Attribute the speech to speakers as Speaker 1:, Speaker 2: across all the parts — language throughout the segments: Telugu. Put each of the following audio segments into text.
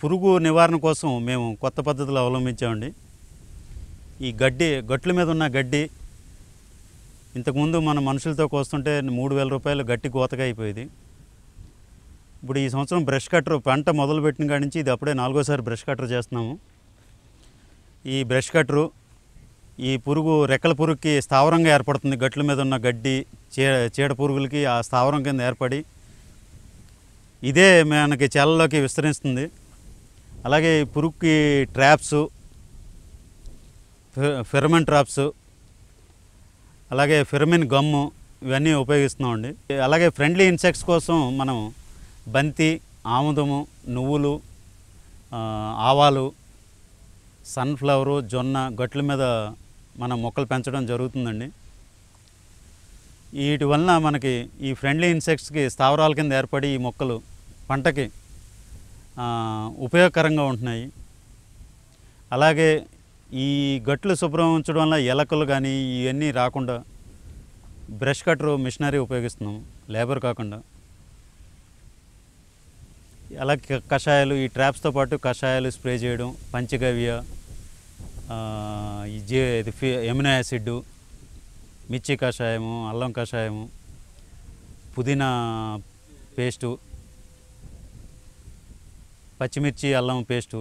Speaker 1: పురుగు నివారణ కోసం మేము కొత్త పద్ధతులు అవలంబించామండి. ఈ గడ్డి గట్ల మీద ఉన్న గడ్డి ఇంతకుముందు మన మనుషులతో కోస్తుంటే మూడు వేల రూపాయలు గట్టి కోతగా అయిపోయేది. ఇప్పుడు ఈ సంవత్సరం బ్రష్ కట్టర్ పంట మొదలుపెట్టిన కాడి నుంచి ఇది అప్పుడే నాలుగోసారి బ్రష్ కట్టర్ చేస్తున్నాము. ఈ బ్రష్ కట్టరు ఈ పురుగు రెక్కల పురుగుకి స్థావరంగా ఏర్పడుతుంది. గట్ల మీద ఉన్న గడ్డి చీ చీడ పురుగులకి ఆ స్థావరం కింద ఏర్పడి ఇదే మనకి చేలలోకి విస్తరిస్తుంది. అలాగే పురుగుకి ట్రాప్స్ ఫెరమిన్ ట్రాప్స్ అలాగే ఫెరమిన్ గమ్ము ఇవన్నీ ఉపయోగిస్తున్నామండి. అలాగే ఫ్రెండ్లీ ఇన్సెక్ట్స్ కోసం మనం బంతి ఆముదము నువ్వులు ఆవాలు సన్ఫ్లవరు జొన్న గట్ల మీద మనం మొక్కలు పెంచడం జరుగుతుందండి. వీటి వలన మనకి ఈ ఫ్రెండ్లీ ఇన్సెక్ట్స్కి స్థావరాల కింద ఏర్పడి ఈ మొక్కలు పంటకి ఉపయోగకరంగా ఉంటున్నాయి. అలాగే ఈ గట్లు శుభ్రం ఉంచడం వల్ల ఎలకలు కానీ ఇవన్నీ రాకుండా బ్రష్ కట్టరు మిషనరీ ఉపయోగిస్తున్నాం లేబర్ కాకుండా. అలా కషాయాలు ఈ ట్రాప్స్తో పాటు కషాయాలు స్ప్రే చేయడం పంచగవ్య జే ఇది ఫి ఎమినో యాసిడ్ మిర్చి కషాయము అల్లం కషాయము పుదీనా పేస్టు పచ్చిమిర్చి అల్లం పేస్టు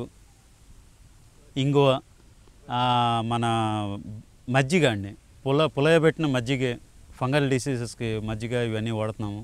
Speaker 1: ఇంగువ మన మజ్జిగ అండి. పుల పులయబెట్టిన మజ్జిగ ఫంగల్ డిసీజెస్కి మజ్జిగ ఇవన్నీ వాడుతున్నాము.